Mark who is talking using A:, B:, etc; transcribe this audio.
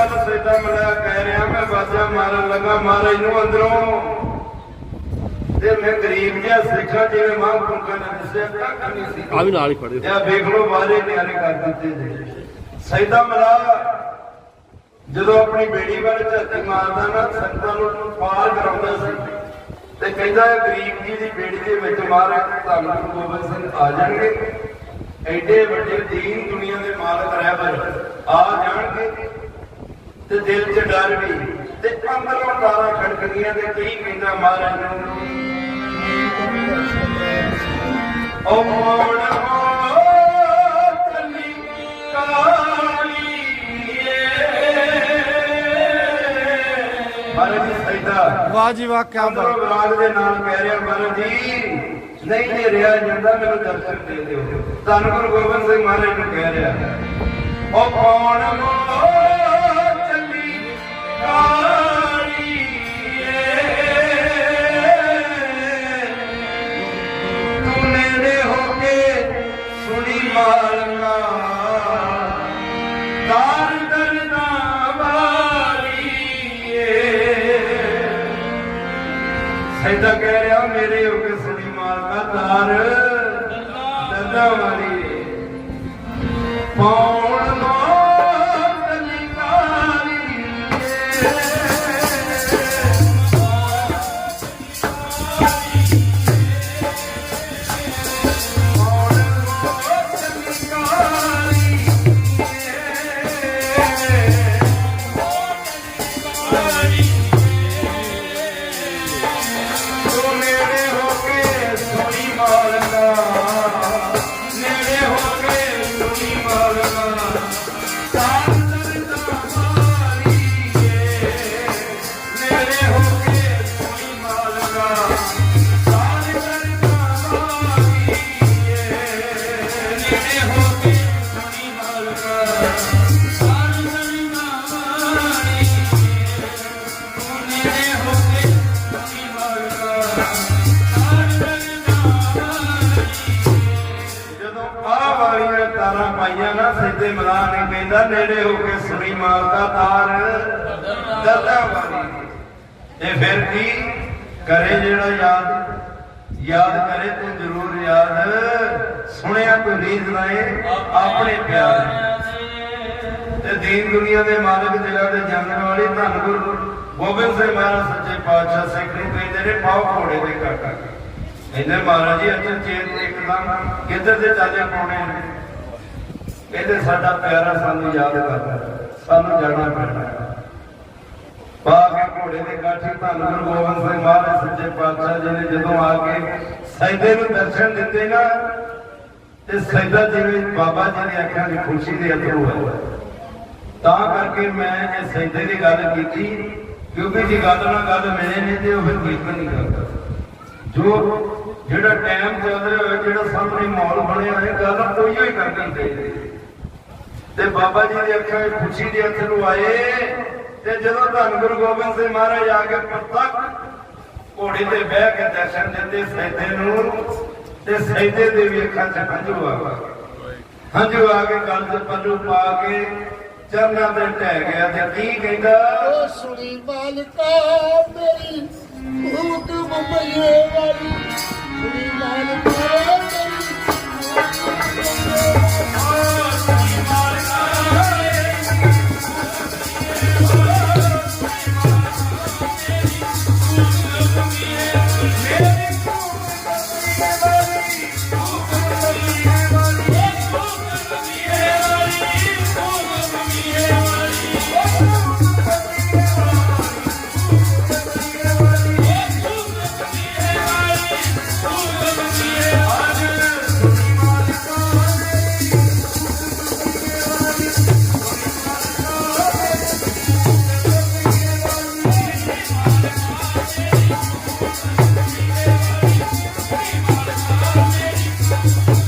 A: ਗੱਲ ਸੈਦਾ ਮਿਲਿਆ ਕਹਿ ਰਿਹਾ ਮੈਂ ਬਾਜਾ ਮਾਰਨ ਲੱਗਾ ਮਹਾਰਾਜ ਨੂੰ ਅੰਦਰੋਂ। ਤੇ ਮੈਂ ਗਰੀਬ ਜਿਹਾ ਸਿੱਖਾ ਜਿਵੇਂ ਮਾਂ ਪੁੰਖਾ ਨੇ ਦੱਸਿਆ ਕੱਖ ਨਹੀਂ ਸੀ।
B: ਆ ਵੀ ਨਾਲ ਹੀ ਖੜੇ
A: ਇਹ ਵੇਖ ਲਓ ਬਾਰੇ ਨਿਆਰੇ ਕਰ ਦਿੱਤੇ ਜੀ ਸੈਦਾ ਮਿਲਾ ਜਦੋਂ ਆਪਣੀ ਬੇੜੀ ਵੱਲ ਝਾਤੀ ਮਾਰਦਾ ਨਾ ਸੰਤਾਂ ਨੂੰ ਪਾਰ ਕਰਾਉਂਦਾ ਸੀ। ਤੇ ਕਹਿੰਦਾ ਗਰੀਬ ਜੀ ਦੀ ਬੇੜੀ ਦੇ ਵਿੱਚ ਮਹਾਰਾਜ ਧੰਨ ਗੁਰੂ ਗੋਬਿੰਦ ਸਿੰਘ ਆ ਜਾਣਗੇ। ਐਡੇ ਵੱਡੇ ਦੀਨ ਦੁਨੀਆ ਦੇ ਮਾਲਕ ਰਹਿਬਰ ਆ ਜਾਣਗੇ। ਤੇ ਦਿਲ 'ਚ ਡਰ ਵੀ। ਤੇ ਅੰਦਰੋਂ ਤਾਰਾਂ ਖੜਕਦੀਆਂ ਤੇ ਕਈ ਕਹਿੰਦਾ ਮਹਾਰਾਜ ਨੂੰ ਓ ਮੋੜ ਮਹਾਰਾਜ ਜੀ
C: ਵਾਹ ਜੀ ਵਾਹ ਕਿਆ
A: ਅੰਦਰੋਂ
C: ਬਾਤ
A: ਵਿਰਾਗ ਦੇ ਨਾਲ ਕਹਿ ਰਿਹਾ ਮਹਾਰਾਜ ਜੀ ਨਹੀਂ ਜੇ ਰਿਹਾ ਜਾਂਦਾ ਮੈਨੂੰ ਦਰਸ਼ਨ ਦੇ ਦਿਓ। ਧੰਨ ਗੁਰੂ ਗੋਬਿੰਦ ਸਿੰਘ ਮਹਾਰਾਜ ਨੂੰ ਕਹਿ ਰਿਹਾ। ਉਹ ਕੌਣ ਮੋ ਮਾਲਕਾ ਦਾਰ ਦਰਨਾ ਵਾਲੀਏ ਸੈਦਾ ਕਹਿ ਰਿਹਾ, ਮੇਰੇ ਹੋ ਕੇ ਸੁਣੀ ਮਾਲਕਾ ਤਾਰ ਦਰਨਾ ਵਾਲੀਏ ਪੌਣ ਤਾਰਾਂ ਨਾ ਸਿੱਧੇ ਮਲਾ ਨੇ ਕਹਿੰਦਾ, ਨੇੜੇ ਹੋ ਕੇ ਸੁਣੀ ਮਾਰਦਾ ਤਾਰ। ਦਰਦਾ ਵਾਲੀ ਤੇ ਫਿਰ ਕੀ? ਕਰੇ ਜਿਹੜਾ ਯਾਦ ਯਾਦ ਕਰੇ ਤੂੰ ਜ਼ਰੂਰ ਯਾਦ। ਸੁਣਿਆ ਤੂੰ ਰੀਤ ਲਾਏ? ਆਪਣੇ ਪਿਆਰ ਤੇ ਦੀਨ ਦੁਨੀਆ ਦੇ ਮਾਲਕ ਦਿਲਾਂ ਦੇ ਜਾਣਨ ਵਾਲੇ ਧੰਨ ਗੁਰੂ ਗੋਬਿੰਦ ਸਿੰਘ ਮਹਾਰਾਜ, ਸੱਚੇ ਪਾਤਸ਼ਾਹ ਸਿੱਖ ਨੂੰ ਕਹਿੰਦੇ ਨੇ, ਪਾਓ ਘੋੜੇ ਦੇ ਕਾਕਾ ਕਹਿੰਦੇ ਮਹਾਰਾਜ ਜੀ ਅਚਨ ਚੇਤ ਇੱਕਦਮ ਕਿੱਧਰ ਦੇ ਚਾਲੇ ਪਾਉਣੇ ਨੇ? ਕਹਿੰਦੇ ਸਾਡਾ ਪਿਆਰਾ ਸਾਨੂੰ ਯਾਦ ਕਰਦਾ ਸਾਨੂੰ ਜਾਣਾ ਪੈਣਾ ਪਾ ਕੇ ਘੋੜੇ ਦੇ ਕਾਠੀ ਧੰਨ ਗੁਰੂ ਗੋਬਿੰਦ ਸਿੰਘ ਮਹਾਰਾਜ ਸੱਚੇ ਪਾਤਸ਼ਾਹ ਜੀ ਨੇ ਜਦੋਂ ਆ ਕੇ ਸੈਦੇ ਨੂੰ ਦਰਸ਼ਨ ਦਿੱਤੇ ਨਾ, ਤੇ ਸੈਦਾ ਜਿਵੇਂ ਬਾਬਾ ਜੀ ਦੀ ਅੱਖਾਂ ਦੀ ਖੁਸ਼ੀ ਦੇ ਅਥਰੂ ਹੈ ਤਾਂ ਕਰਕੇ ਮੈਂ ਇਹ ਸੈਦੇ ਦੀ ਗੱਲ ਕੀਤੀ, ਕਿਉਂਕਿ ਜੇ ਗੱਲ ਨਾਲ ਗੱਲ ਮਿਲੇ ਨੇ ਤੇ ਉਹ ਫਿਰ ਕੀਰਤਨ ਨਹੀਂ ਕਰਦਾ। ਜੋ ਜਿਹੜਾ ਟਾਈਮ ਚੱਲ ਰਿਹਾ ਹੋਇਆ, ਜਿਹੜਾ ਸਾਹਮਣੇ ਮਾਹੌਲ ਬਣਿਆ ਹੈ ਗੱਲ ਉਹੀਓ ਹੀ ਕਰਨੀ ਚਾਹੀਦੀ। ਤੇ ਬਾਬਾ ਜੀ ਦੀ ਅੱਖਾਂ ਵਿੱਚ ਖੁਸ਼ੀ ਦੇ ਅਥਰੂ ਆਏ, ਤੇ ਜਦੋਂ ਧੰਨ ਗੁਰੂ ਗੋਬਿੰਦ ਸਿੰਘ ਮਹਾਰਾਜ ਆ ਕੇ ਪ੍ਰਤੱਖ ਘੋੜੇ ਤੇ ਬਹਿ ਕੇ ਦਰਸ਼ਨ ਦਿੰਦੇ ਸੈਦੇ ਨੂੰ, ਤੇ ਸੈਦੇ ਦੇ ਵੀ ਅੱਖਾਂ 'ਚ ਹੰਝੂ ਆ ਗਏ। ਹੰਝੂ ਆ ਕੇ ਕੰਨ 'ਚ ਪੱਲੂ ਪਾ ਕੇ ਚਰਨਾਂ ਤੇ ਟਹਿ ਗਿਆ ਤੇ ਕੀ ਕਹਿੰਦਾ?
D: ਓ ਸੁਣੀ ਮਾਲਕਾ ਮੇਰੀ, ਭੂਤ ਮੁੰਬਈਏ ਵਾਲੀ। ਸੁਣੀ ਮਾਲਕਾ ਮੇਰੀ